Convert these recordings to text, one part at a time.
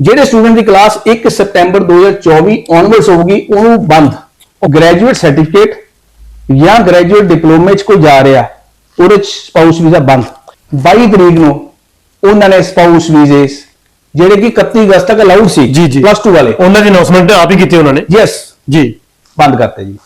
ਜਿਹੜੇ ਸਟੂਡੈਂਟ ਦੀ ਕਲਾਸ 1 ਸਤੰਬਰ 2024 ਔਨਵਰਡਸ ਹੋਊਗੀ ਉਹਨੂੰ ਬੰਦ। ਉਹ ਗ੍ਰੈਜੂਏਟ ਸਰਟੀਫਿਕੇਟ ਜਾਂ ਗ੍ਰੈਜੂਏਟ ਡਿਪਲੋਮੇ ਚ ਕੋਈ ਜਾ ਰਿਹਾ ਉਹਦੇ ਚ ਸਪਾਊਸ ਵੀਜ਼ਾ ਬੰਦ। 22 ਤਰੀਕ ਨੂੰ ਉਹਨਾਂ ਨੇ ਸਪਾਊਸ ਵੀਜ਼ੇ ਜਿਹੜੇ ਕਿ 31 ਅਗਸਤ ਤੱਕ ਅਲਾਉਡ ਸੀ। ਪਲੱਸ 2 ਵਾਲੇ। ਉਹਨਾਂ ਦੀ ਅਨਾਉਂਸਮੈਂਟ ਆਪ ਹੀ ਕੀਤੀ ਉਹਨਾਂ ਨੇ? ਯੈਸ ਜੀ। ਬੰਦ ਕਰਤੇ ਜੀ।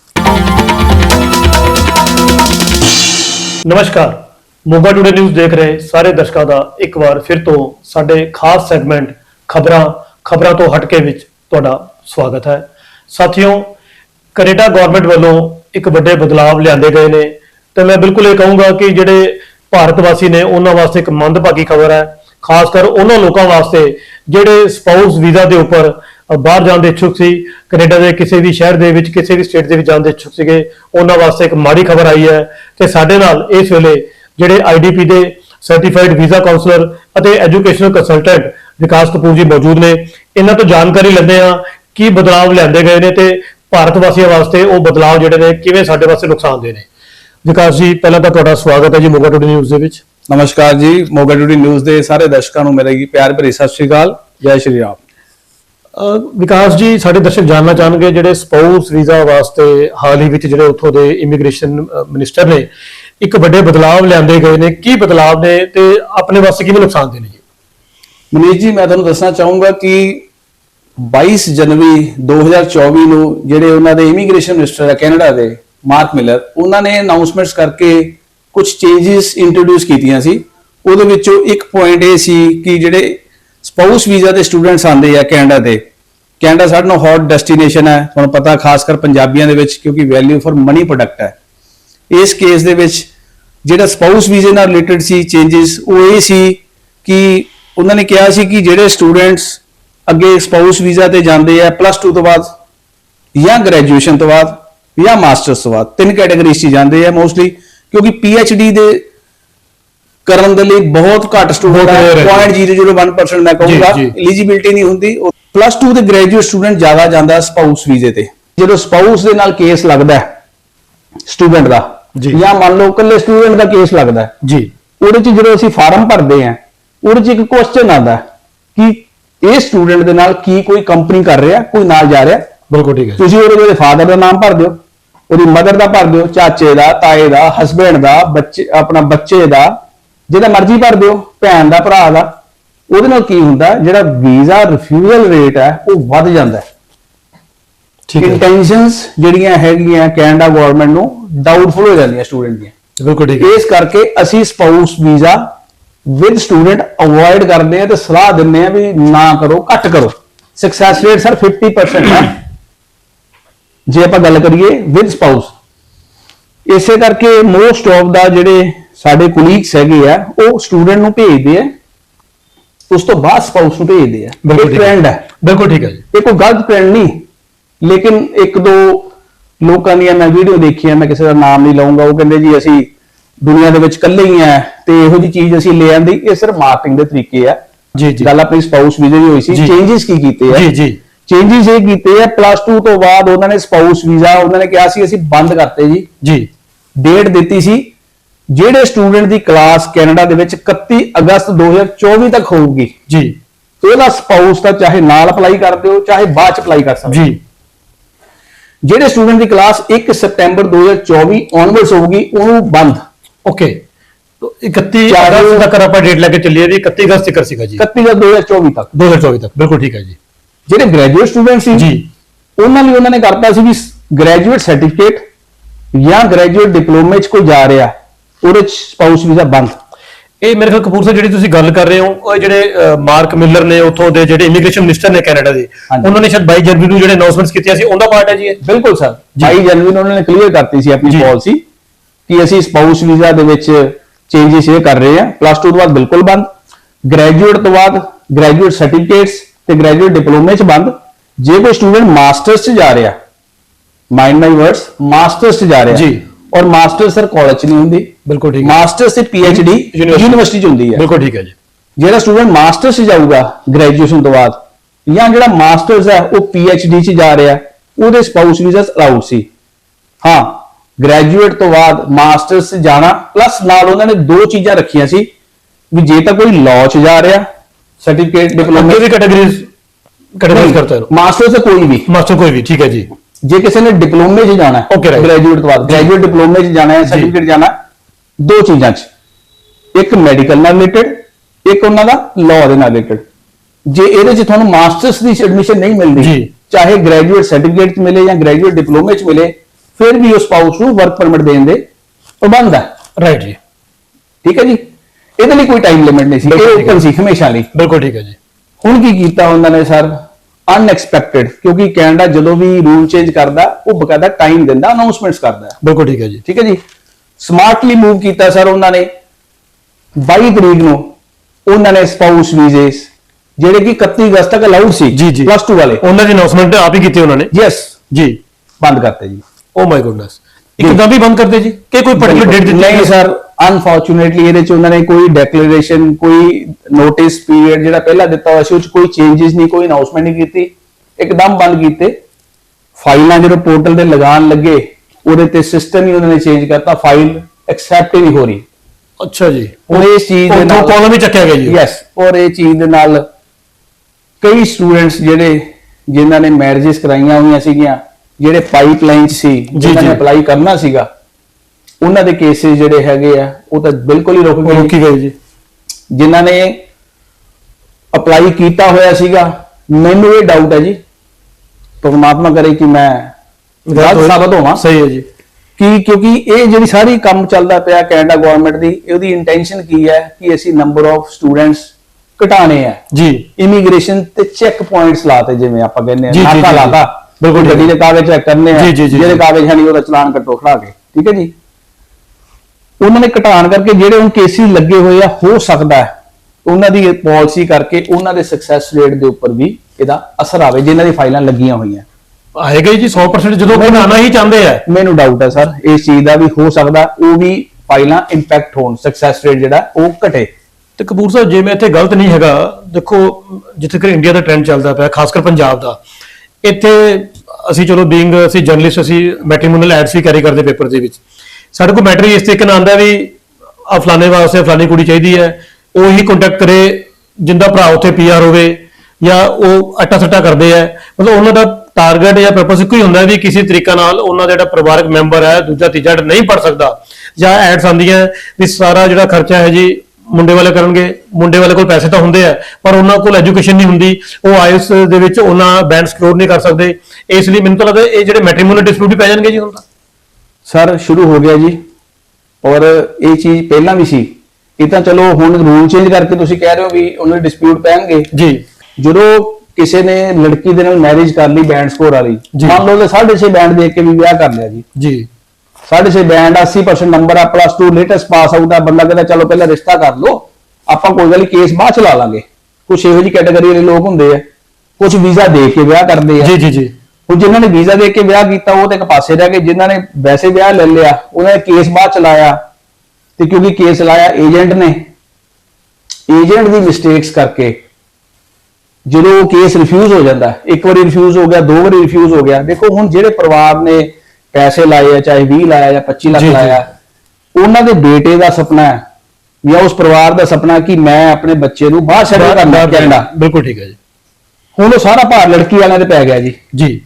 ਨਮਸਕਾਰ। ਮੋਗਾ ਟੂਡੇ ਨਿਊਜ਼ ਦੇਖ ਰਹੇ ਸਾਰੇ ਦਰਸ਼ਕਾਂ ਦਾ ਇੱਕ ਵਾਰ ਫਿਰ ਤੋਂ ਸਾਡੇ ਖਾਸ ਸੈਗਮੈਂਟ ਖਬਰਾਂ ਖਬਰਾਂ ਤੋਂ ਹਟ ਕੇ ਵਿੱਚ ਤੁਹਾਡਾ ਸਵਾਗਤ ਹੈ। ਸਾਥੀਓ, ਕੈਨੇਡਾ ਗਵਰਨਮੈਂਟ ਵੱਲੋਂ ਇੱਕ ਵੱਡੇ ਬਦਲਾਅ ਲਿਆਂਦੇ ਗਏ ਨੇ ਤੇ ਮੈਂ ਬਿਲਕੁਲ ਇਹ ਕਹੂੰਗਾ ਕਿ ਜਿਹੜੇ ਭਾਰਤ ਵਾਸੀ ਨੇ ਉਹਨਾਂ ਵਾਸਤੇ ਇੱਕ ਮੰਦਭਾਗੀ ਖਬਰ ਹੈ, ਖਾਸ ਕਰ ਉਹਨਾਂ ਲੋਕਾਂ ਵਾਸਤੇ ਜਿਹੜੇ ਸਪਾਊਸ ਵੀਜ਼ਾ ਦੇ ਉੱਪਰ ਬਾਹਰ ਜਾਣ ਦੇ ਇੱਛੁਕ ਸੀ, ਕੈਨੇਡਾ ਦੇ ਕਿਸੇ ਵੀ ਸ਼ਹਿਰ ਦੇ ਵਿੱਚ, ਕਿਸੇ ਵੀ ਸਟੇਟ ਦੇ ਵਿੱਚ ਜਾਣ ਦੇ ਇੱਛੁਕ ਸੀਗੇ, ਉਹਨਾਂ ਵਾਸਤੇ ਇੱਕ ਮਾੜੀ ਖਬਰ ਆਈ ਹੈ ਤੇ ਸਾਡੇ ਨਾਲ ਇਸ ਵੇਲੇ ਜਿਹੜੇ ਆਈਡੀਪੀ ਦੇ ਸਰਟੀਫਾਈਡ ਵੀਜ਼ਾ ਕਾਉਂਸਲਰ ਅਤੇ ਐਜੂਕੇਸ਼ਨਲ ਕੰਸਲਟੈਂਟ ਵਿਕਾਸ ਕਪੂਰ ਜੀ ਮੌਜੂਦ ਨੇ। ਇਹਨਾਂ ਤੋਂ ਜਾਣਕਾਰੀ ਲੈਂਦੇ ਆ ਕੀ ਬਦਲਾਅ ਲਿਆਂਦੇ ਗਏ ਨੇ ਤੇ ਭਾਰਤ ਵਾਸੀਆਂ ਵਾਸਤੇ ਉਹ ਬਦਲਾਅ ਜਿਹੜੇ ਨੇ ਕਿਵੇਂ ਸਾਡੇ ਵਾਸਤੇ ਨੁਕਸਾਨਦੇ ਨੇ। ਵਿਕਾਸ ਜੀ ਪਹਿਲਾਂ ਤਾਂ ਤੁਹਾਡਾ ਸਵਾਗਤ ਹੈ ਜੀ ਮੋਗਾ ਟੂਡੇ ਨਿਊਜ਼ ਦੇ ਵਿੱਚ। ਨਮਸਕਾਰ ਜੀ ਮੋਗਾ ਟੂਡੀ ਨਿਊਜ਼ ਦੇ ਸਾਰੇ ਦਰਸ਼ਕਾਂ ਨੂੰ ਮੇਰੀ ਪਿਆਰ ਭਰੀ ਸਤਿ ਸ਼੍ਰੀ ਅਕਾਲ ਜੈ ਸ਼੍ਰੀ ਰਾਮ। ਵਿਕਾਸ ਜੀ ਸਾਡੇ ਦਰਸ਼ਕ ਜਾਣਨਾ ਚਾਹਣਗੇ ਜਿਹੜੇ ਸਪਾਊਸ ਵੀਜ਼ਾ ਵਾਸਤੇ ਹਾਲ ਹੀ ਵਿੱਚ ਜਿਹੜੇ ਉੱਥੋਂ ਦੇ ਇਮੀਗ੍ਰੇਸ਼ਨ ਮਿਨਿਸਟਰ ਨੇ ਇੱਕ ਵੱਡੇ ਬਦਲਾਅ ਲਿਆਂਦੇ ਗਏ ਨੇ। ਕੀ ਬਦਲਾਅ ਨੇ ਤੇ ਆਪਣੇ ਵਾਸਤੇ ਕਿਵੇਂ ਨੁਕਸਾਨ ਦੇ ਨੇ? ਮਨੀਸ਼ ਜੀ, ਮੈਂ ਤੁਹਾਨੂੰ ਦੱਸਣਾ ਚਾਹੂੰਗਾ ਕਿ 22 ਜਨਵਰੀ 2024 ਨੂੰ ਜਿਹੜੇ ਉਹਨਾਂ ਦੇ ਇਮੀਗ੍ਰੇਸ਼ਨ ਮਿਨਿਸਟਰ ਹੈ ਕੈਨੇਡਾ ਦੇ, ਮਾਰਕ ਮਿਲਰ, ਉਹਨਾਂ ਨੇ ਅਨਾਉਂਸਮੈਂਟਸ ਕਰਕੇ ਕੁਝ ਚੇਂਜਸ ਇੰਟਰੋਡਿਊਸ ਕੀਤੀਆਂ ਸੀ। ਉਹਦੇ ਵਿੱਚੋਂ ਇੱਕ ਪੁਆਇੰਟ ਇਹ ਸੀ ਕਿ ਜਿਹੜੇ ਸਪਾਊਸ ਵੀਜ਼ਾ ਦੇ ਸਟੂਡੈਂਟਸ ਆਉਂਦੇ ਆ ਕੈਨੇਡਾ ਦੇ, ਕੈਨੇਡਾ ਸਾਡਾ ਨਾਲ ਹੌਟ ਡੈਸਟੀਨੇਸ਼ਨ ਹੈ, ਤੁਹਾਨੂੰ ਪਤਾ ਖਾਸ ਕਰ ਪੰਜਾਬੀਆਂ ਦੇ ਵਿੱਚ ਕਿਉਂਕਿ ਵੈਲਿਊ ਫॉर ਮਨੀ ਪ੍ਰੋਡਕਟ ਹੈ। ਇਸ ਕੇਸ ਦੇ ਵਿੱਚ ਜਿਹੜਾ ਸਪਾਊਸ ਵੀਜ਼ੇ ਨਾਲ ਰਿਲੇਟਡ ਸੀ ਚੇਂਜਸ ਉਹ ਇਹ ਸੀ ਕਿ ਉਹਨਾਂ ਨੇ ਕਿਹਾ ਸੀ ਕਿ ਜਿਹੜੇ ਸਟੂਡੈਂਟਸ ਅੱਗੇ ਸਪਾਊਸ ਵੀਜ਼ਾ ਤੇ ਜਾਂਦੇ ਆ ਪਲੱਸ 2 ਤੋਂ ਬਾਅਦ ਜਾਂ ਗ੍ਰੈਜੂਏਸ਼ਨ ਤੋਂ ਬਾਅਦ ਜਾਂ ਮਾਸਟਰਸ ਤੋਂ ਬਾਅਦ ਤਿੰਨ ਕੈਟਾਗਰੀਜ਼ 'ਚ ਜਾਂਦੇ ਆ ਮੋਸਟਲੀ ਕਿਉਂਕਿ ਡੀ ਦੇ ਕਰਨ ਦੇ ਲਈ ਬਹੁਤ ਘੱਟ ਸਟੂਡੈਂਟ ਬਹੁਤ rare ਹੈ। ਹੈ 0.001% ਮੈਂ ਕਹੂੰਗਾ। ਐਲੀਜੀਬਿਲਟੀ ਨਹੀਂ ਹੁੰਦੀ ਪਲੱਸ 2 ਦੇ ਗ੍ਰੈਜੂਏਟ ਸਟੂਡੈਂਟ ਜ਼ਿਆਦਾ ਜਾਂਦਾ ਸਪਾਊਸ ਵੀਜ਼ੇ ਤੇ ਜਦੋਂ ਸਪਾਊਸ ਦੇ ਨਾਲ ਕੇਸ ਲੱਗਦਾ ਹੈ ਸਟੂਡੈਂਟ ਦਾ ਜੀ। ਮੰਨ ਲਓ ਇਕੱਲੇ ਸਟੂਡੈਂਟ ਦਾ ਕੇਸ ਲੱਗਦਾ ਜੀ ਉਹਦੇ ਚ ਜਦੋਂ ਅਸੀਂ ਫਾਰਮ ਭਰਦੇ ਆਂ ਉਹਦੇ ਚ ਇੱਕ ਕੁਐਸਚਨ ਆਉਂਦਾ ਕਿ ਇਹ ਸਟੂਡੈਂਟ ਦੇ ਨਾਲ ਕੀ ਕੋਈ ਕੰਪਨੀ ਕਰ ਰਿਹਾ ਕੋਈ ਨਾਲ ਜਾ ਰਿਹਾ? ਬਿਲਕੁਲ ਠੀਕ ਹੈ ਤੁਸੀਂ ਉਹਦੇ ਉਹਦੇ ਫਾਦਰ ਦਾ ਨਾਮ ਭਰ ਦਿਓ ਉਹਦੀ ਮਦਰ ਦਾ ਭਰ ਦਿਓ ਚਾਚੇ ਦਾ ਤਾਏ ਦਾ ਹਸਬੈਂਡ ਦਾ ਬੱਚੇ ਆਪਣਾ ਬੱਚੇ ਦਾ ਜਿਹਦਾ ਮਰਜ਼ੀ ਭਰ ਦਿਓ ਭੈਣ ਦਾ ਭਰਾ ਦਾ। ਉਹਦੇ ਨਾਲ ਕੀ ਹੁੰਦਾ ਜਿਹੜਾ ਵੀਜ਼ਾ ਰਿਫਿਊਜ਼ਲ ਰੇਟ ਹੈ ਉਹ ਵੱਧ ਜਾਂਦਾ ਹੈ। ਠੀਕ ਹੈ ਇੰਟੈਂਸ਼ਨਸ ਜਿਹੜੀਆਂ ਹੈਗੀਆਂ ਕੈਨੇਡਾ ਗਵਰਨਮੈਂਟ ਨੂੰ ਡਾਊਟਫੁਲ ਹੋ ਜਾਂਦੀਆਂ ਸਟੂਡੈਂਟ ਦੀਆਂ। ਬਿਲਕੁਲ ਠੀਕ ਹੈ। ਇਸ ਕਰਕੇ ਅਸੀਂ spouse visa with student avoid ਕਰਦੇ ਆ ਤੇ ਸਲਾਹ ਦਿੰਦੇ ਆ ਵੀ ਨਾ ਕਰੋ ਘੱਟ ਕਰੋ। ਸਕਸੈਸ ਰੇਟ ਸਰ 50% ਹੈ ਜੇ ਆਪਾਂ ਗੱਲ ਕਰੀਏ ਵਿਦ ਸਪਾਊਸ ਇਸੇ ਕਰਕੇ ਮੋਸਟ ਆਫ ਦਾ ਜਿਹੜੇ ਸਾਡੇ ਕੁਲੀਗਸ ਹੈਗੇ ਆ ਉਹ ਸਟੂਡੈਂਟ ਨੂੰ ਭੇਜਦੇ ਆ ਉਸ ਤੋਂ ਬਾਅਦ ਸਪਾਊਸ ਨੂੰ ਭੇਜਦੇ ਆ। ਬਿਲਕੁਲ। ਟ੍ਰੈਂਡ ਹੈ। ਬਿਲਕੁਲ ਠੀਕ ਹੈ ਜੀ। ਇਹ ਕੋਈ ਗਲਤ ਟ੍ਰੈਂਡ ਨਹੀਂ ਲੇਕਿਨ ਇੱਕ ਦੋ ਲੋਕਾਂ ਦੀਆਂ ਮੈਂ ਵੀਡੀਓ ਦੇਖੀਆਂ ਮੈਂ ਕਿਸੇ ਦਾ ਨਾਮ ਨਹੀਂ ਲਵਾਂਗਾ ਉਹ ਕਹਿੰਦੇ ਜੀ ਅਸੀਂ ਦੁਨੀਆ ਦੇ ਵਿੱਚ ਇਕੱਲੇ ਹੀ ਆ ਤੇ ਇਹੋ ਜੀ ਚੀਜ਼ ਅਸੀਂ ਲੈ ਆਂਦੀ ਇਹ ਸਿਰਫ ਮਾਰਕੀਟਿੰਗ ਦੇ ਤਰੀਕੇ ਆ। ਜੀ ਜੀ। ਗੱਲ ਆਪਣੀ ਸਪਾਊਸ ਵੀਜ਼ੇ ਦੀ ਹੋਈ ਸੀ। ਚੇਂਜਸ ਕੀ ਕੀਤੇ ਆ? ਜੀ ਜੀ। ਚੇਂਜਸ ਇਹ ਕੀਤੇ ਆ ਪਲੱਸ 2 ਤੋਂ ਬਾਅਦ ਉਹਨਾਂ ਨੇ ਸਪਾਊਸ ਵੀਜ਼ਾ ਉਹਨਾਂ ਨੇ ਕਿਹਾ ਸੀ ਅਸੀਂ ਬੰਦ ਕਰਤੇ ਜੀ। ਜੀ। ਡੇਟ ਦਿੱਤੀ ਸੀ ਜਿਹੜੇ ਸਟੂਡੈਂਟ ਦੀ ਕਲਾਸ ਕੈਨੇਡਾ ਦੇ ਵਿੱਚ 31 ਅਗਸਤ 2024 ਤੱਕ ਹੋਊਗੀ। ਜੀ। ਉਹਦਾ ਸਪਾਊਸ ਤਾਂ ਚਾਹੇ ਨਾਲ ਅਪਲਾਈ ਕਰ ਦਿਓ ਚਾਹੇ ਬਾਅਦ ਚ ਅਪਲਾਈ ਕਰ ਸਕਦੇ। ਹੋ। ਜੀ। ਜਿਹੜੇ ਸਟੂਡੈਂਟ ਦੀ ਕਲਾਸ 1 ਸਤੰਬਰ 2024 ਔਨਵਰਡਸ ਹੋਊਗੀ ਉਹਨੂੰ ਬੰਦ। ਓਕੇ 31 ਚਾਰ- ਅਗਸਤ ਤੱਕ ਆਪਾਂ ਡੇਟ ਲੈ ਕੇ ਚੱਲੀਏ ਜੀ 31 ਅਗਸਤ ਤੱਕ ਸੀਗਾ ਜੀ। 31 ਅਗਸਤ 2024 ਤੱਕ। 2024 ਤੱਕ ਬਿਲਕੁਲ ਠੀਕ ਹੈ ਜੀ। ਜਿਹੜੇ ਗ੍ਰੈਜੂਏਟ ਸਟੂਡੈਂਟ ਸੀ ਜੀ। ਉਹਨਾਂ ਲਈ ਉਹਨਾਂ ਨੇ ਕਰਤਾ ਸੀ ਵੀ ਗ੍ਰੈਜੂਏਟ ਸਰਟੀਫਿਕੇਟ ਜਾਂ ਗ੍ਰੈਜੂਏਟ ਡਿਪਲੋਮੇ ਚ ਕੋਈ ਜਾ ਰਿਹਾ ਉਹਦੇ ਚ ਸਪਾਊਸ ਵੀਜ਼ਾ ਬੰਦ। ਇਹ ਮੇਰੇ ਖਿਆਲ ਕਪੂਰ ਸਾਹਿਬ ਜਿਹੜੀ ਤੁਸੀਂ ਗੱਲ ਕਰ ਰਹੇ ਹੋ ਉਹ ਜਿਹੜੇ ਮਾਰਕ ਮਿਲਰ ਨੇ ਉੱਥੋਂ ਦੇ ਜਿਹੜੇ ਇਮੀਗ੍ਰੇਸ਼ਨ ਮਿਨਿਸਟਰ ਨੇ ਕੈਨੇਡਾ ਦੇ ਹਾਂਜੀ। ਉਹਨਾਂ ਨੇ ਸ਼ਾਇਦ 22 ਜਨਵਰੀ ਨੂੰ ਜਿਹੜੇ ਅਨਾਉਂਸਮੈਂਟਸ ਕੀਤੀਆਂ ਸੀ ਉਹਦਾ ਪਾਰਟ ਹੈ ਜੀ ਇਹ। ਬਿਲਕੁਲ ਸਰ। ਜੀ। 22 ਜਨਵਰੀ ਨੂੰ ਉਹਨਾਂ ਨੇ ਕਲੀਅਰ ਕਰਤੀ ਸੀ ਆਪਣੀ ਜੀ। ਪਾਲਿਸੀ ਕਿ ਅਸੀਂ ਸਪਾਊਸ ਵੀਜ਼ਾ ਦੇ ਵਿੱਚ ਚੇਂਜਸ ਇਹ ਕਰ ਰਹੇ ਹਾਂ। ਪਲੱਸ 2 ਤੋਂ ਬਾਅਦ ਬਿਲਕੁਲ ਬੰਦ। ਗ੍ਰੈਜੂਏਟ ਤੋਂ ਬਾਅਦ ਗ੍ਰੈਜੂਏਟ ਸਰਟੀਫਿਕੇਟਸ ਤੇ ਗ੍ਰੈਜੂਏਟ ਡਿਪਲੋਮੇ ਚ ਬੰਦ। ਜੇ ਕੋਈ ਸਟੂਡੈਂਟ ਮਾਸਟਰਸ ਚ ਜਾ ਰਿਹਾ ਮਾਈਂਡ ਮਾਈ ਵਰਡਸ ਮਾਸਟਰਸ ਚ ਜਾ ਰਿਹਾ ਜੀ। ਔਰ ਮਾਸਟਰ ਸਰ ਕਾਲਜ ਚ ਨਹੀਂ ਹੁੰਦੀ। ਬਿਲਕੁਲ ਠੀਕ ਹੈ। ਮਾਸਟਰਸ ਤੇ ਪੀਐਚਡੀ। ਯੂਨੀਵਰਸਿਟੀ। ਚ ਹੁੰਦੀ ਹੈ। ਬਿਲਕੁਲ ਠੀਕ ਹੈ ਜੀ। ਜਿਹੜਾ ਸਟੂਡੈਂਟ ਮਾਸਟਰਸ 'ਚ ਜਾਊਗਾ ਗ੍ਰੈਜੂਏਸ਼ਨ ਤੋਂ ਬਾਅਦ ਜਾਂ ਜਿਹੜਾ ਮਾਸਟਰਸ ਹੈ ਉਹ ਪੀਐਚਡੀ 'ਚ ਜਾ ਰਿਹਾ ਉਹਦੇ ਸਪਾਊਸ ਵੀਜ਼ਾ ਅਲਾਉਡ ਸੀ। ਹਾਂ ਗ੍ਰੈਜੂਏਟ ਤੋਂ ਬਾਅਦ ਮਾਸਟਰਸ ਜਾਣਾ ਪਲੱਸ ਨਾਲ ਉਹਨਾਂ ਨੇ ਦੋ ਚੀਜ਼ਾਂ ਰੱਖੀਆਂ ਸੀ ਵੀ ਜੇ ਤਾਂ ਕੋਈ ਲਾਅ 'ਚ ਜਾ ਰਿਹਾ ਸਰਟੀਫਿਕੇਟ ਡਿਪਲੋਮਾ ਅੱਗੇ ਵੀ ਕੈਟਾਗਰੀਜ਼ ਕੈਟਾਗਰਾਈਜ਼ ਕਰਤਾ ਹੈ ਮਾਸਟਰ ਸੇ ਕੋਈ ਵੀ। ਮਾਸਟਰ ਕੋਈ ਵੀ ਠੀਕ ਹੈ ਜੀ। ਜੇ ਕਿਸੇ ਨੇ ਡਿਪਲੋਮੇ 'ਚ ਜਾਣਾ right. ਗ੍ਰੈਜੂਏਟ ਤੋਂ ਬਾਅਦ ਗ੍ਰੈਜੂਏਟ ਡਿਪਲੋਮੇ 'ਚ ਜਾਣਾ ਹੈ ਸਰਟੀਫਿਕੇਟ ਜਾਣਾ ਦੋ ਚੀਜ਼ਾਂ 'ਚ। ਇੱਕ ਮੈਡੀਕਲ ਨਾਲ ਰਿਲੇਟਡ ਇੱਕ ਉਹਨਾਂ ਦਾ ਲਾਅ ਦੇ ਨਾਲ ਰਿਲੇਟਡ ਜੇ ਇਹਦੇ 'ਚ ਤੁਹਾਨੂੰ ਮਾਸਟਰਸ ਦੀ ਐਡਮਿਸ਼ਨ ਨਹੀਂ ਮਿਲਦੀ। ਚਾਹੇ ਗ੍ਰੈਜੂਏਟ ਸਰਟੀਫਿਕੇਟ 'ਚ ਮਿਲੇ ਜਾਂ ਗ੍ਰੈਜੂਏਟ ਡਿਪਲੋਮੇ 'ਚ ਮਿਲੇ ਫਿਰ ਵੀ ਉਸ ਸਪਾਊਸ ਨੂੰ ਵਰਕ ਪਰਮਿਟ ਦੇਣ ਦੇ ਪ੍ਰਬੰਧ ਹੈ ਰਾਈਟ ਜੀ। ਠੀਕ ਹੈ ਜੀ? ਇਹਦੇ ਲਈ ਕੋਈ ਟਾਈਮ ਲਿਮਿਟ ਨਹੀਂ ਸੀ। ਇਹ। ਓਪਨ ਸੀ ਹਮੇਸ਼ਾ ਲਈ। ਬਿਲਕੁਲ ਠੀਕ ਹੈ ਜੀ। ਹੁਣ ਕੀ ਕੀਤਾ ਉਹਨਾਂ ਨੇ ਸਰ? ਅਨਐਕਸਪੈਕਟਡ ਕਿਉਂਕਿ ਕੈਨੇਡਾ ਜਦੋਂ ਵੀ ਰੂਲ ਚੇਂਜ ਕਰਦਾ ਉਹ ਬਕਾਇਦਾ ਟਾਈਮ ਦਿੰਦਾ ਅਨਾਉਂਸਮੈਂਟਸ ਕਰਦਾ। ਬਿਲਕੁਲ ਠੀਕ ਹੈ ਜੀ। ਠੀਕ ਹੈ ਜੀ? ਸਮਾਰਟਲੀ ਮੂਵ ਕੀਤਾ ਸਰ ਉਹਨਾਂ ਨੇ। 22 ਤਰੀਕ ਨੂੰ ਉਹਨਾਂ ਨੇ ਸਪਾਊਸ ਵੀਜ਼ੇਸ ਜਿਹੜੇ ਕਿ 31 ਅਗਸਤ ਤੱਕ ਅਲਾਉਡ ਸੀ। ਪਲੱਸ 2 ਵਾਲੇ। ਉਹਨਾਂ ਦੀ ਅਨਾਉਂਸਮੈਂਟ ਆਪ ਹੀ ਕੀਤੀ ਉਹਨਾਂ ਨੇ। ਯੈਸ ਜੀ। ਬੰਦ ਕਰਤੇ ਜੀ। ਓ ਮਾਈ ਗੁੱਡਨੈਸ ਇੱਕਦਮ ਹੀ ਬੰਦ ਕਰਦੇ ਜੀ। ਕਿ ਕੋਈ ਪਾਰਟਿਕੂਲਰ ਡੇਟ ਦਿੱਤੀ ਨਹੀਂ ਸਰ ਅਨਫੋਰਚੂਨੇਟਲੀ ਇਹਦੇ ਚ ਉਹਨਾਂ ਨੇ ਕੋਈ ਡੈਕਲੇਰੇਸ਼ਨ ਕੋਈ ਨੋਟਿਸ ਪੀਰੀਅਡ ਜਿਹੜਾ ਪਹਿਲਾਂ ਦਿੱਤਾ ਹੋਇਆ ਸੀ ਉਹ ਚ ਕੋਈ ਚੇਂजेस ਨਹੀਂ ਕੋਈ ਅਨਾਉਂਸਮੈਂਟ ਨਹੀਂ ਕੀਤੀ। ਇੱਕਦਮ ਬੰਦ ਕੀਤੇ। ਫਾਈਲਾਂ ਜਦੋਂ ਪੋਰਟਲ ਤੇ ਲਗਾਉਣ ਲੱਗੇ ਉਹਦੇ ਤੇ ਸਿਸਟਮ ਹੀ ਉਹਨਾਂ ਨੇ ਚੇਂਜ ਕਰਤਾ। ਫਾਈਲ ਐਕਸੈਪਟ ਹੀ ਨਹੀਂ ਹੋ ਰਹੀ। ਅੱਛਾ ਜੀ। ਹੁਣ ਇਸ ਚੀਜ਼ ਦੇ ਨਾਲ ਕਾਲਮ ਹੀ ਚੱਕਿਆ ਗਿਆ ਜੀ। ਯੈਸ ਔਰ ਇਹ ਚੀਜ਼ ਦੇ ਨਾਲ ਕਈ ਸਟੂਡੈਂਟਸ ਜਿਹੜੇ ਜਿਨ੍ਹਾਂ ਨੇ ਮੈਰਿਜਸ ਕਰਾਈਆਂ ਹੋਈਆਂ ਸੀਗੀਆਂ ਜਿਹੜੇ ਪਾਈਪਲਾਈਨ ਸੀ ਜਿਨ੍ਹਾਂ ਨੇ। ਅਪਲਾਈ ਕਰਨਾ ਸੀਗਾ ਉਹਨਾਂ ਦੇ ਕੇਸਿਸ ਜਿਹੜੇ ਹੈਗੇ ਆ ਉਹ ਤਾਂ ਬਿਲਕੁਲ ਹੀ ਰੁਕ ਗਏ। ਰੁਕੀ ਗਈ ਜੀ। ਜਿਨ੍ਹਾਂ ਨੇ ਅਪਲਾਈ ਕੀਤਾ ਹੋਇਆ ਸੀਗਾ ਮੈਨੂੰ ਇਹ ਡਾਊਟ ਹੈ ਜੀ ਪਰਮਾਤਮਾ ਕਰੇ ਕਿ ਮੈਂ ਗਲਤ ਸਾਬਤ ਹੋਵਾਂ। ਸਹੀ ਹੈ ਜੀ। ਕਿ ਕਿਉਂਕਿ ਇਹ ਜਿਹੜੀ ਸਾਰੀ ਕੰਮ ਚੱਲਦਾ ਪਿਆ ਕੈਨੇਡਾ ਗਵਰਨਮੈਂਟ ਦੀ ਇਹਦੀ ਇੰਟੈਂਸ਼ਨ ਕੀ ਹੈ ਕਿ ਅਸੀਂ ਨੰਬਰ ਆਫ ਸਟੂਡੈਂਟਸ ਘਟਾਣੇ ਆ। ਜੀ। ਇਮੀਗ੍ਰੇਸ਼ਨ ਤੇ ਚੈੱਕ ਪੁਆਇੰਟਸ ਲਾਤੇ ਜਿਵੇਂ ਆਪਾਂ ਕਹਿੰਦੇ ਆ ਨਾਕਾ ਲਾਤਾ। ਬਿਲਕੁਲ ਗੱਡੀ ਦੇ ਕਾਗਜ਼ ਚੈੱਕ ਕਰਨੇ ਆ। ਜਿਹੜੇ। ਕਾਗਜ਼ ਹੈ ਨਹੀਂ ਉਹਦਾ ਚਲਾਨ ਕੱਟੋ ਖੜਾ ਕੇ। ਠੀਕ ਹੈ ਜੀ? ਉਹਨਾਂ ਨੇ ਘਟਾਣ ਕਰਕੇ ਜਿਹੜੇ ਹੁਣ ਕੇਸਿਸ ਲੱਗੇ ਹੋਏ ਆ ਹੋ ਸਕਦਾ ਹੈ। ਉਹਨਾਂ ਦੀ ਪਾਲਿਸੀ ਕਰਕੇ ਉਹਨਾਂ ਦੇ ਸਕਸੈਸ ਰੇਟ ਦੇ ਉੱਪਰ ਵੀ ਇਹਦਾ ਅਸਰ ਆਵੇ ਜਿਨ੍ਹਾਂ ਦੀ ਫਾਈਲਾਂ ਲੱਗੀਆਂ ਹੋਈਆਂ। ਆਏਗਾ ਜੀ 100% ਜਦੋਂ ਬਣਾਉਣਾ ਹੀ ਚਾਹੁੰਦੇ ਆ। ਮੈਨੂੰ ਡਾਊਟ ਹੈ ਸਰ ਇਸ ਚੀਜ਼ ਦਾ ਵੀ ਹੋ ਸਕਦਾ ਉਹ ਵੀ ਫਾਈਲਾਂ ਇੰਪੈਕਟ ਹੋਣ ਸਕਸੈਸ ਰੇਟ ਜਿਹੜਾ ਉਹ ਘਟੇ। ਤੇ ਕਪੂਰ ਸਾਹਿਬ ਜੇ ਮੈਂ ਇੱਥੇ ਗਲਤ ਨਹੀਂ ਹੈਗਾ ਦੇਖੋ ਜਿੱਥੇ ਕਿ ਇੰਡੀਆ ਦਾ ਟ੍ਰੈਂਡ ਚੱਲਦਾ ਪਿਆ ਖਾਸ ਕਰ ਪੰਜਾਬ ਦਾ ਇੱਥੇ ਅਸੀਂ ਚਲੋ ਬੀਇੰਗ ਅਸੀਂ ਜਰਨਲਿਸਟ ਅਸੀਂ ਮੈਟ੍ਰੀਮੋਨੀਅਲ ਐਡਸ ਵੀ ਕੈਰੀ ਕਰਦੇ ਪੇਪਰ ਦੇ ਵਿੱਚ। ਸਾਡੇ ਕੋਲ ਮੈਟਰੀ ਇਸ ਤਰੀਕੇ ਨਾਲ ਆਉਂਦਾ ਵੀ ਆ ਫਲਾਣੇ ਵਾਸਤੇ ਫਲਾਣੀ ਕੁੜੀ ਚਾਹੀਦੀ ਹੈ, ਉਹ ਹੀ ਕੰਟੈਕਟ ਕਰੇ, ਜਿੰਦਾ ਭਰਾ ਉੱਥੇ ਪੀਆਰ ਹੋਵੇ, ਜਾਂ ਉਹ ਅਟਾ ਸੱਟਾ ਕਰਦੇ ਆ ਮਤਲਬ ਉਹਨਾਂ ਦਾ ਟਾਰਗੇਟ ਜਾਂ ਪਰਪਸ ਇੱਕੋ ਹੀ ਹੁੰਦਾ ਵੀ ਕਿਸੇ ਤਰੀਕਾ ਨਾਲ ਉਹਨਾਂ ਦਾ ਜਿਹੜਾ ਪਰਿਵਾਰਕ ਮੈਂਬਰ ਹੈ, ਦੂਜਾ ਤੀਜਾ ਜਿਹੜਾ ਨਹੀਂ ਪੜ ਸਕਦਾ, ਜਾਂ ਐਡਸ ਆਉਂਦੀਆਂ ਵੀ ਸਾਰਾ ਜਿਹੜਾ ਖਰਚਾ ਹੈ ਜੀ ਮੁੰਡੇ ਵਾਲੇ ਕਰਨਗੇ ਮੁੰਡੇ ਵਾਲੇ ਕੋਲ ਪੈਸੇ ਤਾਂ ਹੁੰਦੇ ਆ ਪਰ ਉਹਨਾਂ ਕੋਲ ਐਜੂਕੇਸ਼ਨ ਨਹੀਂ ਹੁੰਦੀ ਉਹ ਆਇਲਸ ਦੇ ਵਿੱਚ ਉਹਨਾਂ ਬੈਂਡ ਸਕੋਰ ਨਹੀਂ ਕਰ ਸਕਦੇ। ਇਸ ਲਈ ਮੈਨੂੰ ਤਾਂ ਲੱਗਦਾ ਇਹ ਜਿਹੜੇ ਮੈਟ੍ਰੀਮੋਨੀਅਲ ਡਿਸਪਿਊਟ ਵੀ ਪੈ ਜਾਣਗੇ ਜੀ ਹੁਣ ਤਾਂ। ਸਰ ਸ਼ੁਰੂ ਹੋ ਗਿਆ ਜੀ। ਔਰ ਇਹ ਚੀਜ਼ ਪਹਿਲਾਂ ਵੀ ਸੀ। ਇਹ ਤਾਂ ਚਲੋ ਹੁਣ ਰੂਲ ਚੇਂਜ ਕਰਕੇ ਤੁਸੀਂ ਕਹਿ ਰਹੇ ਹੋ ਵੀ ਉਹਨਾਂ ਦੇ ਡਿਸਪਿਊਟ ਪੈਣਗੇ। ਜੀ। ਜਦੋਂ ਕਿਸੇ ਨੇ ਲੜਕੀ ਦੇ ਨਾਲ ਮੈਰਿਜ ਕਰ ਲਈ ਬੈਂਡ ਸਕੋਰ ਵਾਲੀ। ਮੰਨ ਲਓ ਤੇ 6.5 ਬੈਂਡ ਦੇਖ ਕੇ ਵੀ ਵਿਆਹ ਕਰ ਲਿਆ ਜੀ। ਜੀ। 6.5 ਬੈਂਡ 80% ਨੰਬਰ ਆ ਪਲੱਸ 2 ਲੇਟੈਸਟ ਪਾਸ ਆਊਟ ਆ ਬੰਦਾ ਕਹਿੰਦਾ ਚਲੋ ਪਹਿਲਾਂ ਰਿਸ਼ਤਾ ਕਰ ਲਓ ਆਪਾਂ ਕੋਈ ਗੱਲ ਕੇਸ ਬਾਅਦ ਚ ਲਾ ਲਾਂਗੇ। ਕੁਝ ਇਹੋ ਜਿਹੀ ਕੈਟਾਗਰੀ ਦੇ ਲੋਕ ਹੁੰਦੇ ਆ ਕੁਝ ਵੀਜ਼ਾ ਦੇ ਕੇ ਵਿਆਹ ਕਰਦੇ ਆ। ਜੀ ਜੀ ਜੀ। ਹੁਣ ਜਿਨ੍ਹਾਂ ਨੇ ਵੀਜ਼ਾ ਦੇ ਕੇ ਵਿਆਹ ਕੀਤਾ ਉਹ ਤੇ ਇੱਕ ਪਾਸੇ ਰਹਿ ਗਏ ਜਿਨ੍ਹਾਂ ਨੇ ਵੈਸੇ ਵਿਆਹ ਲੈ ਲਿਆ ਉਹਨਾਂ ਨੇ ਕੇਸ ਬਾਅਦ ਚਲਾਇਆ ਤੇ ਕਿਉਂਕਿ ਕੇਸ ਲਾਇਆ ਏਜੰਟ ਨੇ ਏਜੰਟ ਦੀ ਮਿਸਟੇਕਸ ਕਰਕੇ ਜਦੋਂ ਉਹ ਕੇਸ ਰਿਫਿਊਜ਼ ਹੋ ਜਾਂਦਾ ਇੱਕ ਵਾਰੀ ਰਿਫਿਊਜ਼ ਹੋ ਗਿਆ ਦੋ ਵਾਰੀ ਰਿਫਿਊਜ਼ ਹੋ ਗਿਆ ਦੇਖੋ ਹੁਣ ਜਿਹੜੇ ਪਰਿਵਾਰ ਨੇ ਪੈਸੇ ਲਾਏ ਆ ਚਾਹੇ 20 ਲਾਇਆ ਜਾਂ 25 ਲੱਖ ਜੀ, ਜੀ। ਲਾਇਆ। ਉਹਨਾਂ ਦੇ ਬੇਟੇ ਦਾ ਸੁਪਨਾ ਹੈ ਜਾਂ ਉਸ ਪਰਿਵਾਰ ਦਾ ਸੁਪਨਾ ਕਿ ਮੈਂ ਆਪਣੇ ਬੱਚੇ ਨੂੰ ਬਾਹਰ ਸੈਟਲ ਕਰਨਾ। ਕੈਨੇਡਾ ਬਿਲਕੁਲ ਠੀਕ ਹੈ ਜੀ। ਹੁਣ ਉਹ ਸਾਰਾ ਭਾਰ ਲੜਕੀ ਵਾਲਿਆਂ ਤੇ ਪੈ ਗਿਆ ਜੀ। ਜੀ।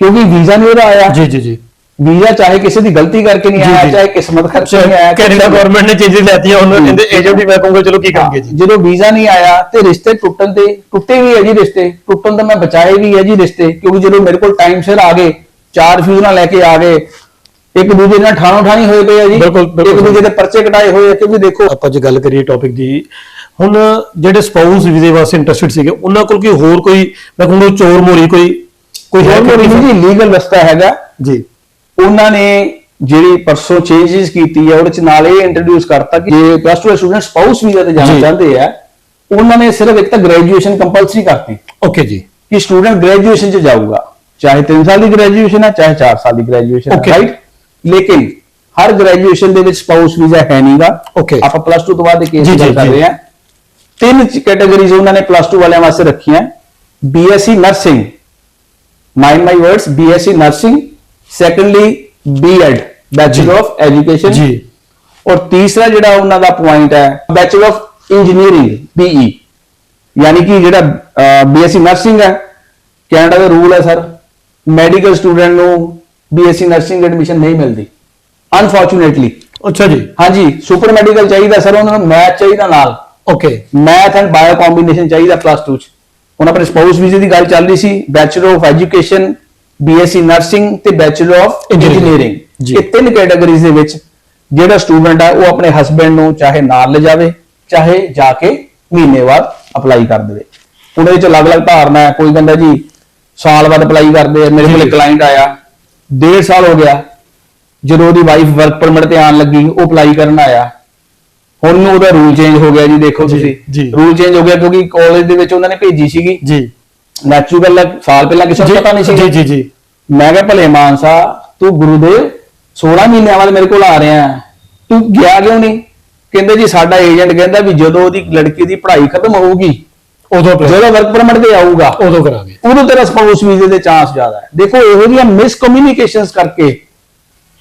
ਕਿਉਂਕਿ ਵੀਜ਼ਾ ਨਹੀਂ ਉਹਦਾ ਆਇਆ। ਜੀ ਜੀ ਜੀ। ਵੀਜ਼ਾ ਚਾਹੇ ਕਿਸੇ ਦੀ ਗਲਤੀ ਕਰਕੇ ਨਹੀਂ ਜੀ, ਆਇਆ ਜੀ। ਚਾਹੇ ਕਿਸਮਤ ਕਰਕੇ ਨਹੀਂ ਆਇਆ ਕੈਨੇਡਾ ਗਵਰਨਮੈਂਟ ਨੇ ਚੇਂਜਸ ਲੈਤੀਆਂ ਜੀ। ਇਹਦੇ ਏਜੰਟ ਵੀ ਮੈਂ ਕਹੂੰਗਾ ਚਲੋ ਕੀ ਕਰਨਗੇ ਜੀ। ਜਦੋਂ ਵੀਜ਼ਾ ਨਹੀਂ ਆਇਆ ਤੇ ਰਿਸ਼ਤੇ ਟੁੱਟਣ ਦੇ ਟੁੱਟੇ ਵੀ ਹੈ ਜੀ ਰਿਸ਼ਤੇ। ਟੁੱਟਣ ਤੋਂ ਮੈਂ ਬਚਾਏ ਵੀ ਹੈ ਜੀ ਰਿਸ਼ਤੇ ਕਿਉਂਕਿ ਜਦੋਂ ਮੇਰੇ ਕੋਲ ਟਾਈਮ ਸਿਰ ਆ ਗਏ ਚਾਰ ਰਿਫਿਊਜ਼ ਨਾਲ ਲੈ ਕੇ ਆ ਗਏ। ਇੱਕ ਦੂਜੇ ਨਾਲ ਠਾਣੋ ਠਾਣੀ ਹੋਏ ਪਏ ਆ ਜੀ। ਬਿਲਕੁਲ, ਬਿਲਕੁਲ। ਇੱਕ ਦੂਜੇ ਦੇ ਪਰਚੇ ਕਟਾਏ ਹੋਏ ਆ ਕਿਉਂਕਿ ਦੇਖੋ। ਆਪਾਂ ਜੇ ਗੱਲ ਕਰੀਏ ਟੌਪਿਕ ਦੀ ਹੁਣ ਜਿਹੜੇ ਸਪਾਊਸ ਵੀਜ਼ੇ ਵਾਸਤੇ ਇੰਟਰਸਟਿਡ ਸੀਗੇ ਉਹਨਾਂ ਕੋਲ ਕੋਈ ਹੋਰ ਕੋਈ ਮੈਂ ਕਹੂੰਗਾ ਚੋਰ ਮੋਰੀ ਕੋਈ ਕੋਈ ਹੈ ਕਿ ਨਹੀਂ? ਜੀ ਲੀਗਲ ਰਸਤਾ ਹੈਗਾ। ਜੀ। ਉਹਨਾਂ ਨੇ ਜਿਹੜੀ ਪਰਸੋਂ ਚੇਂਜਸ ਕੀਤੀ ਹੈ ਉਹਦੇ ਚ ਨਾਲ ਇਹ ਇੰਟਰੋਡਿਊਸ ਕਰਤਾ ਕਿ ਜੇ ਪਲੱਸ 2 ਸਟੂਡੈਂਟ ਸਪਾਊਸ ਵੀਜ਼ਾ ਤੇ ਜਾਣਾ ਜੀ। ਚਾਹੁੰਦੇ ਆ ਉਹਨਾਂ ਨੇ ਸਿਰਫ ਇੱਕ ਤਾਂ ਗ੍ਰੈਜੂਏਸ਼ਨ ਕੰਪਲਸਰੀ ਕਰਤੀ। ਓਕੇ ਜੀ। ਕਿ ਸਟੂਡੈਂਟ ਗ੍ਰੈਜੂਏਸ਼ਨ ਚ ਜਾਊਗਾ। ਚਾਹੇ 3 ਸਾਲ ਦੀ ਗ੍ਰੈਜੂਏਸ਼ਨ ਹੈ ਚਾਹੇ 4 ਸਾਲ ਦੀ ਗ੍ਰੈਜੂਏਸ਼ਨ ਹੈ Okay. ਰਾਈਟ ਲੇਕਿਨ ਹਰ ਗ੍ਰੈਜੂਏਸ਼ਨ ਦੇ ਵਿੱਚ ਸਪਾਊਸ ਵੀਜ਼ਾ ਹੈ ਨਹੀਂਗਾ। Okay. ਆਪਾਂ ਪਲੱਸ 2 ਤੋਂ ਬਾਅਦ ਦੇ ਕੇਸ ਜੀ, ਦੀ ਗੱਲ ਜੀ, ਕਰ ਜੀ। ਰਹੇ ਹਾਂ। ਤਿੰਨ ਕੈਟਾਗਰੀਜ਼ ਉਹਨਾਂ ਨੇ ਪਲੱਸ 2 ਵਾਲਿਆਂ ਵਾਸਤੇ ਰੱਖੀਆਂ। BSc nursing mind my words BSc nursing secondly BEd bachelor of education ਜੀ ਔਰ ਤੀਸਰਾ ਜਿਹੜਾ ਉਹਨਾਂ ਦਾ ਪੁਆਇੰਟ ਹੈ ਬੈਚਲਰ ਆਫ ਇੰਜੀਨੀਅਰਿੰਗ ਬੀਈ ਯਾਨੀ ਕਿ ਜਿਹੜਾ ਬੀਐਸਸੀ ਨਰਸਿੰਗ ਹੈ ਕੈਨੇਡਾ ਦਾ ਰੂਲ ਹੈ ਸਰ ਮੈਡੀਕਲ ਸਟੂਡੈਂਟ ਨੂੰ ਬੀਐਸਸੀ ਨਰਸਿੰਗ ਐਡਮਿਸ਼ਨ ਨਹੀਂ ਮਿਲਦੀ। ਅਨਫੋਰਚੂਨੇਟਲੀ ਅੱਛਾ ਜੀ। ਹਾਂਜੀ ਸੁਪਰ ਮੈਡੀਕਲ ਚਾਹੀਦਾ ਸਰ ਉਹਨਾਂ ਨੂੰ ਮੈਥ ਚਾਹੀਦਾ ਨਾਲ। Okay math and bio combination ਚਾਹੀਦਾ ਪਲੱਸ 2 ਚ। ਹੁਣ ਆਪਣੇ ਸਪਾਊਸ ਵੀਜ਼ੇ ਦੀ ਗੱਲ ਚੱਲ ਰਹੀ ਸੀ bachelor of education BSc nursing ਤੇ ਬੈਚਲਰ ਆਫ। ਇੰਜੀਨੀਅਰਿੰਗ। ਇਹ ਤਿੰਨ ਕੈਟਾਗਰੀਜ਼ ਦੇ ਵਿੱਚ ਜਿਹੜਾ ਸਟੂਡੈਂਟ ਹੈ ਉਹ ਆਪਣੇ ਹਸਬੰਡ ਨੂੰ ਚਾਹੇ ਨਾਲ ਲਿਜਾਵੇ ਚਾਹੇ ਜਾ ਕੇ ਮਹੀਨੇ ਬਾਅਦ ਅਪਲਾਈ ਕਰ ਦੇਵੇ। ਹੁਣ ਇਹ ਚ ਅਲੱਗ-ਅਲੱਗ ਧਾਰਨਾ ਹੈ। ਕੋਈ ਕਹਿੰਦਾ ਜੀ ਸਾਲ ਬਾਅਦ ਅਪਲਾਈ ਕਰਦੇ ਆ ਮੇਰੇ ਕੋਲ। ਕਲਾਇੰਟ ਆਇਆ ਡੇਢ ਸਾਲ ਹੋ ਗਿਆ ਜਦੋਂ ਉਹਦੀ ਵਾਈਫ ਵਰਕ ਪਰਮਿਟ ਤੇ ਆਉਣ ਲੱਗੀ ਉਹ ਅਪਲਾਈ ਕਰਨ ਆਇਆ। ਹੁਣ ਨੂੰ ਉਹਦਾ ਰੂਲ ਚੇਂਜ ਹੋ ਗਿਆ ਜੀ ਦੇਖੋ ਤੁਸੀਂ। ਰੂਲ ਚੇਂਜ ਹੋ ਗਿਆ ਕਿਉਂਕਿ ਕਾਲਜ ਦੇ ਵਿੱਚ ਉਹਨਾਂ ਨੇ ਭੇਜੀ ਸੀਗੀ। ਜੀ। ਨੈਚੁਰਲ ਸਾਲ ਪਹਿਲਾਂ ਕਿਸੇ ਨੂੰ ਪਤਾ ਨਹੀਂ ਸੀ ਜੀ ਜੀ ਜੀ। ਮੈਂ ਕਿਹਾ ਭਲੇ ਮਾਨਸਾ ਤੂੰ ਗੁਰੂਦੇਵ 16 ਮਹੀਨਿਆਂ ਬਾਅਦ ਮੇਰੇ ਕੋਲ ਆ ਰਿਹਾ। ਤੂੰ ਗਿਆ ਕਿਉਂ ਨਹੀਂ? ਕਹਿੰਦੇ ਜੀ ਸਾਡਾ ਏਜੰਟ ਕਹਿੰਦਾ ਵੀ ਜਦੋਂ ਉਹਦੀ ਲੜਕੀ ਦੀ ਪੜ੍ਹਾਈ ਖਤਮ ਹੋਊਗੀ ਉਦੋਂ apply- ਜਦੋਂ ਵਰਕ ਪਰਮਿਟ ਤੇ ਆਊਗਾ ਉਦੋਂ ਕਰਾਂਗੇ। ਉਦੋਂ ਤੇਰਾ ਸਪਾਊਸ ਵੀਜ਼ੇ ਦੇ ਚਾਂਸ ਜ਼ਿਆਦਾ ਹੈ। ਦੇਖੋ ਇਹੋ ਜਿਹੀਆਂ ਮਿਸਕਮਿਊਨੀਕੇਸ਼ਨਸ ਕਰਕੇ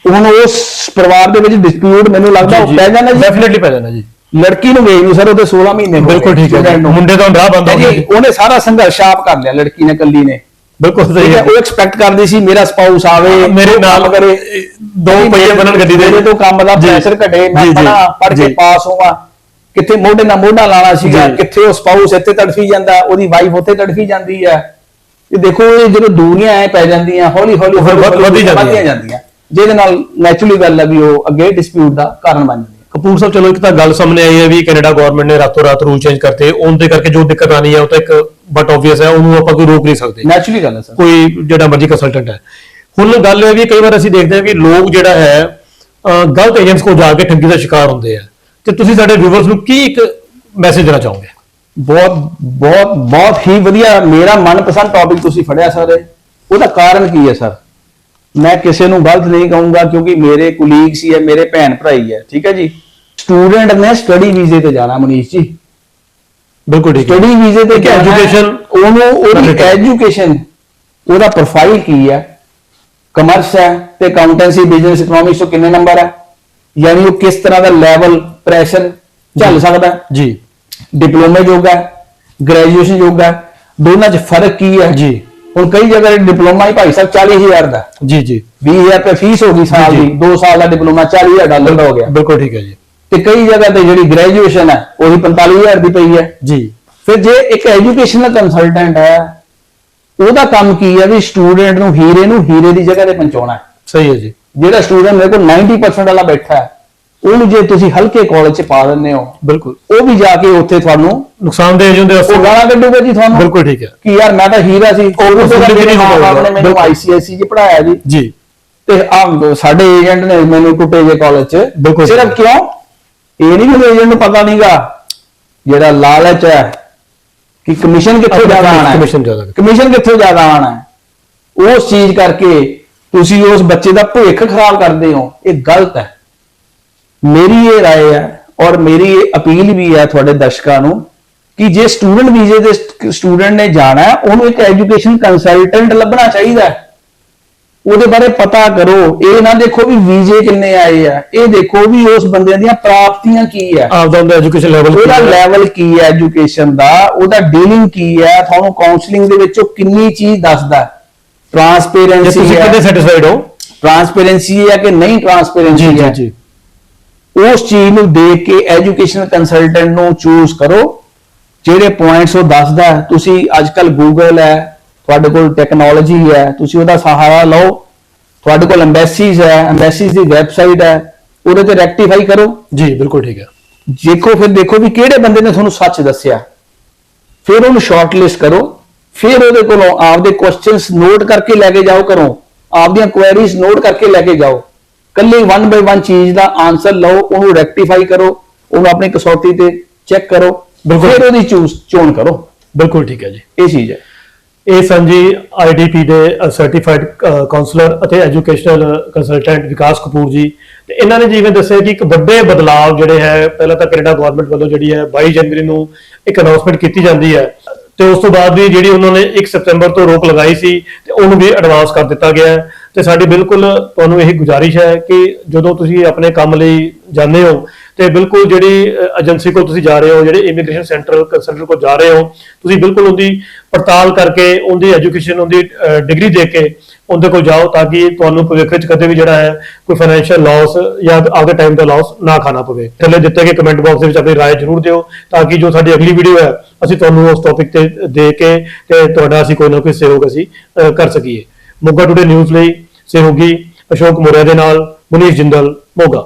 ਹੁਣ ਉਸ ਪਰਿਵਾਰ ਦੇ ਵਿੱਚ ਡਿਸਪਿਊਟ ਮੈਨੂੰ ਲੱਗਦਾ ਉਹ ਪੈ ਜਾਣਾ ਜੀ। ਡੈਫੀਨਿਟਲੀ ਪੈ ਜਾਣਾ ਜੀ। ਲੜਕੀ ਨੂੰ ਗਈ ਨੂੰ ਸਰ ਉਹਦੇ 16 ਮਹੀਨੇ ਬਿਲਕੁਲ ਠੀਕ ਹੈ ਜੀ। ਮੁੰਡੇ ਹੁਣ ਰਾਹ ਬੰਦ ਹੋ ਗਿਆ ਜੀ, ਜੀ ਉਹਨੇ ਸਾਰਾ ਸੰਘਰਸ਼ ਆਪ ਕਰ ਲਿਆ ਲੜਕੀ ਨੇ ਕੱਲੀ ਨੇ। ਬਿਲਕੁਲ ਠੀਕ ਸਹੀ ਹੈ ਹੈ ਉਹ ਐਕਸਪੈਕਟ ਕਰਦੀ ਸੀ ਮੇਰਾ ਸਪਾਊਸ ਆਵੇ ਮੇਰੇ ਉਹ ਨਾਲ ਕੰਮ ਕਰੇ। ਦੋ ਪਹੀਏ ਬਣਨ ਗੱਡੀ ਦੇ ਮੇਰੇ ਤੋਂ ਕੰਮ ਦਾ ਜੀ। ਪ੍ਰੈਸ਼ਰ ਘਟੇ ਮੈਂ ਜੀ, ਜੀ, ਪੜਾ ਪੜ ਕੇ ਜੀ। ਪਾਸ ਹੋਵਾਂ। ਕਿੱਥੇ ਮੋਢੇ ਨਾਲ ਮੋਢਾ ਲਾਣਾ ਸੀਗਾ। ਕਿੱਥੇ ਉਹ ਸਪਾਊਸ ਇੱਥੇ ਤੜਫੀ ਜਾਂਦਾ ਉਹਦੀ ਵਾਈਫ ਉੱਥੇ ਤੜਫੀ ਜਾਂਦੀ ਹੈ। ਇਹ ਦੇਖੋ ਇਹ ਜਦੋਂ ਦੂਰੀਆਂ ਐ ਪੈ ਜਾਂਦੀਆਂ ਹੌਲੀ ਹੌਲੀ ਉਹ ਫਿਰ ਵੱਧ- ਹੌਲੀ ਵਧੀ ਜਾਂਦੀਆਂ। ਜਿਹਦੇ ਨਾਲ ਨੈਚੁਰਲੀ ਗੱਲ ਹੈ ਵੀ ਉਹ ਅੱਗੇ ਡਿਸਪਿਊਟ ਦਾ ਕਾਰਨ ਬਣ ਜਾਂਦੀ ਹੈ ਕਪੂਰ ਸਾਹਿਬ ਚਲੋ ਇੱਕ ਤਾਂ ਗੱਲ ਸਾਹਮਣੇ ਆਈ ਹੈ ਵੀ ਕੈਨੇਡਾ ਗਵਰਨਮੈਂਟ ਨੇ ਰਾਤੋਂ ਰਾਤ ਰੂਲ ਚੇਂਜ ਕਰਤੇ। ਉਹਦੇ ਕਰਕੇ ਜੋ ਦਿੱਕਤ ਆਣੀ ਹੈ ਉਹ ਤਾਂ ਇੱਕ ਬਟ ਆਬਵੀਅਸ ਹੈ ਉਹਨੂੰ ਆਪਾਂ ਕੋਈ ਰੋਕ ਨਹੀਂ ਸਕਦੇ। ਨੈਚੁਰਲੀ ਗੱਲ ਹੈ ਸਰ ਕੋਈ ਜਿਹੜਾ ਮਰਜ਼ੀ ਕੰਸਲਟੈਂਟ ਹੈ। ਹੁਣ ਗੱਲ ਇਹ ਵੀ ਕਈ ਵਾਰ ਅਸੀਂ ਦੇਖਦੇ ਹਾਂ ਕਿ ਲੋਕ ਜਿਹੜਾ ਹੈ ਗਲਤ ਏਜੰਟਸ ਕੋਲ ਜਾ ਕੇ ਠੱਗੀ ਦਾ ਸ਼ਿਕਾਰ ਹੁੰਦੇ ਆ। ਤੇ ਤੁਸੀਂ ਸਾਡੇ ਵਿਊਵਰਸ ਨੂੰ ਕੀ ਇੱਕ ਮੈਸੇਜ ਦੇਣਾ ਚਾਹੋਗੇ? ਬਹੁਤ ਬਹੁਤ ਬਹੁਤ ਹੀ ਵਧੀਆ ਮੇਰਾ ਮਨਪਸੰਦ ਟੌਪਿਕ ਤੁਸੀਂ ਫੜਿਆ ਸਰ। ਉਹਦਾ ਕਾਰਨ ਕੀ ਹੈ ਸਰ? ਮੈਂ ਕਿਸੇ ਨੂੰ ਗਲਤ ਨਹੀਂ ਕਹੂੰਗਾ ਕਿਉਂਕਿ ਮੇਰੇ ਕੁਲੀਗਸ ਹੀ ਹੈ ਮੇਰੇ ਭੈਣ ਭਰਾ ਹੀ ਹੈ ਠੀਕ ਹੈ ਜੀ? ਸਟੂਡੈਂਟ ਨੇ ਸਟੱਡੀ ਵੀਜ਼ੇ ਤੇ ਜਾਣਾ ਮਨੀਸ਼ ਜੀ। ਬਿਲਕੁਲ ਠੀਕ ਹੈ। ਸਟੱਡੀ ਵੀਜ਼ੇ ਤੇ ਹੈ, education ਉਹਨੂੰ ਉਹਦੀ। ਐਜੂਕੇਸ਼ਨ ਉਹਦਾ ਪ੍ਰੋਫਾਈਲ ਕੀ ਹੈ? ਕਮਰਸ ਹੈ ਤੇ ਅਕਾਊਂਟੈਂਸੀ ਬਿਜ਼ਨਸ ਇਕਨੋਮਿਕਸ ਤੋਂ ਕਿੰਨੇ ਨੰਬਰ ਹੈ? ਯਾਨੀ ਉਹ ਕਿਸ ਤਰ੍ਹਾਂ ਦਾ ਲੈਵਲ ਪ੍ਰੈਸ਼ਰ ਝੱਲ ਸਕਦਾ? ਹੈ ਜੀ। ਡਿਪਲੋਮੇ ਯੋਗਾ ਹੈ ਗ੍ਰੈਜੂਏਸ਼ਨ ਯੋਗਾ ਦੋਨਾਂ 'ਚ ਫ਼ਰਕ ਕੀ ਹੈ? ਜੀ। ਹੁਣ ਕਈ ਜਗ੍ਹਾ ਡਿਪਲੋਮਾ ਹੀ ਭਾਈ ਸਾਹਿਬ 40000 ਦਾ। ਜੀ ਜੀ। 20000 ਰੁਪਏ ਫੀਸ ਹੋ ਗਈ ਸਾਲ ਦੀ ਜੀ। 2 ਸਾਲ ਦਾ ਡਿਪਲੋਮਾ 40000 ਡਾਲਰ ਦਾ ਹੋ ਗਿਆ। ਬਿਲਕੁਲ ਠੀਕ ਹੈ ਜੀ। ਤੇ ਕਈ ਜਗ੍ਹਾ ਤੇ ਜਿਹੜੀ ਗ੍ਰੈਜੂਏਸ਼ਨ ਹੈ ਉਹੀ 45000 ਦੀ ਪਈ ਹੈ। ਜੀ। ਫਿਰ ਜੇ ਇੱਕ ਐਜੂਕੇਸ਼ਨਲ ਕੰਸਲਟੈਂਟ ਹੈ ਉਹਦਾ ਕੰਮ ਕੀ ਹੈ ਵੀ ਸਟੂਡੈਂਟ ਨੂੰ ਹੀਰੇ ਨੂੰ ਹੀਰੇ ਦੀ ਜਗ੍ਹਾ ਤੇ ਪਹੁੰਚਾਉਣਾ ਸਹੀ ਹੈ ਜੀ। ਜਿਹੜਾ ਸਟੂਡੈਂਟ ਮੇਰੇ ਕੋਲ 90% ਵਾਲਾ ਬੈਠਾ ਹੈ ਉਹਨੂੰ ਜੇ ਤੁਸੀਂ ਹਲਕੇ ਕਾਲਜ 'ਚ ਪਾ ਦਿੰਦੇ ਹੋ ਬਿਲਕੁਲ। ਉਹ ਵੀ ਜਾ ਕੇ ਉੱਥੇ ਤੁਹਾਨੂੰ ਨੁਕਸਾਨਦੇਹ ਜਿਹਦੇ ਉਹ ਅਸਰ ਗਾਲਾਂ ਕੱਢੂਗਾ ਜੀ ਤੁਹਾਨੂੰ। ਬਿਲਕੁਲ ਠੀਕ ਹੈ। ਕਿ ਯਾਰ ਮੈਂ ਤਾਂ ਹੀਰਾ ਸੀ ਉਹ ਤਾਂ ਮੇਰੇ ਨਹੀਂ ਮਾਂ ਬਾਪ ਹੋਊਗਾ। ਨੇ ਮੈਨੂੰ। ਆਈਸੀਐਸਸੀ ਚ ਪੜਾਇਆ ਜੀ। ਜੀ। ਤੇ ਆ ਸਾਡੇ ਏਜੰਟ ਨੇ ਮੈਨੂੰ ਟੁੱਟੇ ਜੇ ਕਾਲਜ ਚ। ਸਿਰਫ ਕਿਉਂ? ਇਹ ਨਹੀਂ ਕਿ ਏਜੰਟ ਨੂੰ ਪਤਾ ਨਹੀਂਗਾ। ਜਿਹੜਾ ਲਾਲਚ ਹੈ ਕਿ ਕਮਿਸ਼ਨ ਕਿੱਥੋਂ ਜ਼ਿਆਦਾ ਆਣਾ ਹੈ। commission ਜ਼ਿਆਦਾ। ਕਮਿਸ਼ਨ ਕਿੱਥੋਂ ਜ਼ਿਆਦਾ ਆਣਾ ਹੈ? ਉਸ ਚੀਜ਼ ਕਰਕੇ ਤੁਸੀਂ ਉਸ ਬੱਚੇ ਦਾ ਭਵਿੱਖ ਖਰਾਬ ਕਰਦੇ ਹੋ ਇਹ ਗਲਤ ਹੈ ਮੇਰੀ ਇਹ رائے ਹੈ ਔਰ ਮੇਰੀ ਇਹ ਅਪੀਲ ਵੀ ਹੈ ਤੁਹਾਡੇ ਦਰਸ਼ਕਾਂ ਨੂੰ ਕਿ ਜੇ ਸਟੂਡੈਂਟ ਵੀਜ਼ੇ ਦੇ ਸਟੂਡੈਂਟ ਨੇ ਜਾਣਾ ਹੈ ਉਹਨੂੰ ਇੱਕ ਐਜੂਕੇਸ਼ਨ ਕੰਸਲਟੈਂਟ ਲੱਭਣਾ ਚਾਹੀਦਾ ਹੈ ਉਹਦੇ ਬਾਰੇ ਪਤਾ ਕਰੋ ਇਹ ਨਾ ਦੇਖੋ ਵੀ ਵੀਜ਼ੇ ਕਿੰਨੇ ਆਏ ਆ ਇਹ ਦੇਖੋ ਵੀ ਉਸ ਬੰਦੇ ਦੀਆਂ ਪ੍ਰਾਪਤੀਆਂ ਕੀ ਹੈ ਆਪਦਾ ਉਹਦਾ ਐਜੂਕੇਸ਼ਨ ਲੈਵਲ ਉਹਦਾ ਲੈਵਲ ਕੀ ਹੈ ਐਜੂਕੇਸ਼ਨ ਦਾ ਉਹਦਾ ਡੀਲਿੰਗ ਕੀ ਹੈ ਤੁਹਾਨੂੰ ਕਾਉਂਸਲਿੰਗ ਦੇ ਵਿੱਚ ਉਹ ਕਿੰਨੀ ਚੀਜ਼ ਦੱਸਦਾ ਜੇ ਟਰਾਂਸਪੇਰੈਂਸੀ ਤੁਸੀਂ ਹੈ। ਕਿਤੇ ਸੈਟੀਸਫਾਈਡ ਹੋ? ਟਰਾਂਸਪੇਰੈਂਸੀ ਹੈ ਕਿ ਨਹੀਂ ਟਰਾਂਸਪੇਰੈਂਸੀ ਹੈ। ਜੀ। ਉਸ ਚੀਜ਼ ਨੂੰ ਦੇਖ ਕੇ ਐਜੂਕੇਸ਼ਨ ਕੰਸਲਟੈਂਟ ਨੂੰ ਚੂਜ਼ ਕਰੋ ਜਿਹੜੇ ਪੁਆਇੰਟਸ ਉਹ ਦੱਸਦਾ ਹੈ, ਤੁਸੀਂ ਅੱਜਕੱਲ ਗੂਗਲ ਹੈ ਤੁਹਾਡੇ ਕੋਲ ਟੈਕਨੋਲੋਜੀ ਹੈ ਤੁਸੀਂ ਉਹਦਾ ਸਹਾਰਾ ਲਓ। ਤੁਹਾਡੇ ਕੋਲ ਐਮਬੈਸੀਜ਼ ਹੈ ਐਮਬੈਸੀਜ਼ ਦੀ ਵੈਬਸਾਈਟ ਹੈ ਉਹਦੇ ਤੇ ਰੈਕਟੀਫਾਈ ਕਰੋ। ਜੀ ਬਿਲਕੁਲ ਠੀਕ ਹੈ। ਦੇਖੋ ਫਿਰ ਦੇਖੋ ਵੀ ਕਿਹੜੇ ਬੰਦੇ ਨੇ ਤੁਹਾਨੂੰ ਸੱਚ ਦੱਸਿਆ। ਫਿਰ ਉਹਨੂੰ ਸ਼ਾਰਟ ਲਿਸਟ ਕਰੋ। ਫਿਰ ਉਹਦੇ ਕੋਲੋਂ ਆਪਦੇ ਕੁਐਸਚਨਸ ਨੋਟ ਕਰਕੇ ਲੈ ਕੇ ਜਾਓ ਕਰੋ ਆਪਦੀਆਂ ਕੁਐਰੀਜ਼ ਨੋਟ ਕਰਕੇ ਲੈ ਕੇ ਜਾਓ। ਕੱਲੇ ਵਨ ਬਾਈ ਵਨ ਚੀਜ਼ ਦਾ ਆਨਸਰ ਲਓ ਉਹਨੂੰ ਰੈਕਟੀਫਾਈ ਕਰੋ ਉਹਨੂੰ ਆਪਣੀ ਕਸੌਟੀ ਤੇ ਚੈੱਕ ਕਰੋ। ਫਿਰ ਉਹਦੀ ਚੂਜ਼ ਚੋਣ ਕਰੋ। ਬਿਲਕੁਲ ਠੀਕ ਹੈ ਜੀ। ਇਹ ਚੀਜ਼ ਹੈ। ਇਹ ਸਨ ਜੀ ਆਈਡੀਪੀ ਦੇ ਸਰਟੀਫਾਈਡ ਕਾਉਂਸਲਰ ਅਤੇ ਐਜੂਕੇਸ਼ਨਲ ਕੰਸਲਟੈਂਟ ਵਿਕਾਸ ਕਪੂਰ ਜੀ। ਤੇ ਇਹਨਾਂ ਨੇ ਜਿਵੇਂ ਦੱਸਿਆ ਕਿ ਇੱਕ ਵੱਡੇ ਬਦਲਾਅ ਜਿਹੜੇ ਹੈ ਪਹਿਲਾਂ ਤਾਂ ਕੈਨੇਡਾ ਗਵਰਨਮੈਂਟ ਵੱਲੋਂ ਜਿਹੜੀ ਹੈ 22 ਜਨਵਰੀ ਨੂੰ ਇੱਕ ਅਨਾਉਂਸਮੈਂਟ ਕੀਤੀ ਜਾਂਦੀ ਹੈ। ਤੇ ਉਸ ਤੋਂ ਬਾਅਦ ਵੀ ਜਿਹੜੀ ਉਹਨਾਂ ਨੇ 1 ਸਤੰਬਰ ਤੋਂ ਰੋਕ ਲਗਾਈ ਸੀ ਤੇ ਉਹਨੂੰ ਵੀ ਐਡਵਾਂਸ ਕਰ ਦਿੱਤਾ ਗਿਆ ਹੈ। ਤੇ ਸਾਡੀ ਬਿਲਕੁਲ ਤੁਹਾਨੂੰ ਇਹ ਗੁਜ਼ਾਰਿਸ਼ ਹੈ ਕਿ ਜਦੋਂ ਤੁਸੀਂ ਆਪਣੇ ਕੰਮ ਲਈ ਜਾਂਦੇ ਹੋ ਤੇ ਬਿਲਕੁਲ ਜਿਹੜੀ ਏਜੰਸੀ ਕੋਲ ਤੁਸੀਂ ਜਾ ਰਹੇ ਹੋ ਜਿਹੜੇ ਇਮੀਗ੍ਰੇਸ਼ਨ ਸੈਂਟਰ ਕੰਸਲਟੈਂਟ ਕੋਲ ਜਾ ਰਹੇ ਹੋ ਤੁਸੀਂ ਬਿਲਕੁਲ ਉਹਦੀ ਪੜਤਾਲ ਕਰਕੇ ਉਹਦੀ ਐਜੂਕੇਸ਼ਨ ਉਹਦੀ ਡਿਗਰੀ ਦੇ ਕੇ ਉਹਦੇ ਕੋਲ ਜਾਓ ਤਾਂ ਕਿ ਤੁਹਾਨੂੰ ਭਵਿੱਖ ਵਿੱਚ ਕਦੇ ਵੀ ਜਿਹੜਾ ਹੈ ਕੋਈ ਫਾਈਨੈਂਸ਼ੀਅਲ ਲਾਸ ਜਾਂ ਆਪਦੇ ਟਾਈਮ ਦਾ ਲਾਸ ਨਾ ਖਾਣਾ ਪਵੇ ਥੱਲੇ ਦਿੱਤੇ ਗਏ ਕਮੈਂਟ ਬਾਕਸ ਦੇ ਵਿੱਚ ਆਪਣੀ رائے ਜ਼ਰੂਰ ਦਿਓ ਤਾਂ ਕਿ ਜੋ ਸਾਡੀ ਅਗਲੀ ਵੀਡੀਓ ਹੈ ਅਸੀਂ ਤੁਹਾਨੂੰ ਉਸ ਟੌਪਿਕ ਤੇ ਦੇ ਕੇ ਤੇ ਤੁਹਾਡਾ ਅਸੀਂ ਕੋਈ ਨਾ ਕੋਈ ਸਹਿਯੋਗ ਅਸੀਂ ਅਹ, ਕਰ ਸਕੀਏ ਮੋਗਾ ਟੁਡੇ ਨਿਊਜ਼ ਲਈ ਸਹਿਯੋਗੀ ਅਸ਼ੋਕ ਮੋਰਿਆ ਦੇ ਨਾਲ ਮੁਨੀਸ਼ ਜਿੰਦਲ ਮੋਗਾ